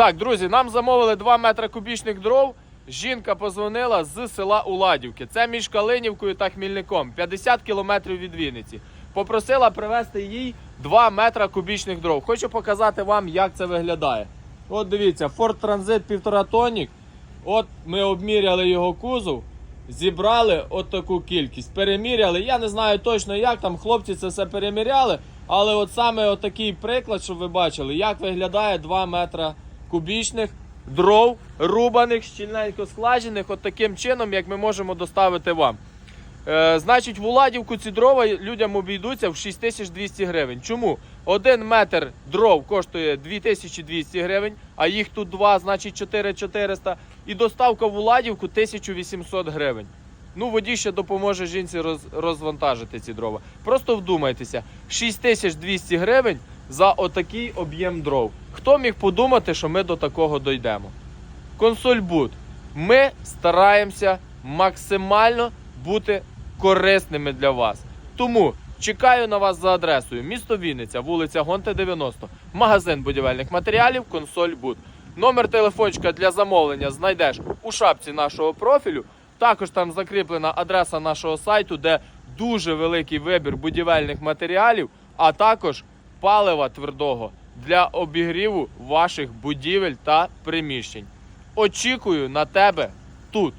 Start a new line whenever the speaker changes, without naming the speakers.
Так, друзі, нам замовили 2 метри кубічних дров. Жінка позвонила з села Уладівки. Це між Калинівкою та Хмільником, 50 кілометрів від Вінниці. Попросила привезти їй 2 метра кубічних дров. Хочу показати вам, як це виглядає. От дивіться, Ford Transit 1,5 тонік. От ми обміряли його кузов, зібрали от таку кількість. Переміряли. Я не знаю точно як там хлопці це все переміряли. Але от саме от такий приклад, щоб ви бачили, як виглядає 2 метра кубічних дров, рубаних, щільненько складених, от таким чином, як ми можемо доставити вам. Е, значить, в Уладівку ці дрова людям обійдуться в 6200 гривень. Чому? Один метр дров коштує 2200 гривень, а їх тут два, значить 4400. І доставка в Уладівку 1800 гривень. Ну, водій ще допоможе жінці роз, розвантажити ці дрова. Просто вдумайтеся, 6200 гривень за отакий об'єм дров. Хто міг подумати, що ми до такого дійдемо? Консольбуд. Ми стараємося максимально бути корисними для вас. Тому чекаю на вас за адресою місто Вінниця, вулиця Гонта 90, магазин будівельних матеріалів Консольбуд. Номер телефончика для замовлення знайдеш у шапці нашого профілю. Також там закріплена адреса нашого сайту, де дуже великий вибір будівельних матеріалів, а також палива твердого для обігріву ваших будівель та приміщень. Очікую на тебе тут.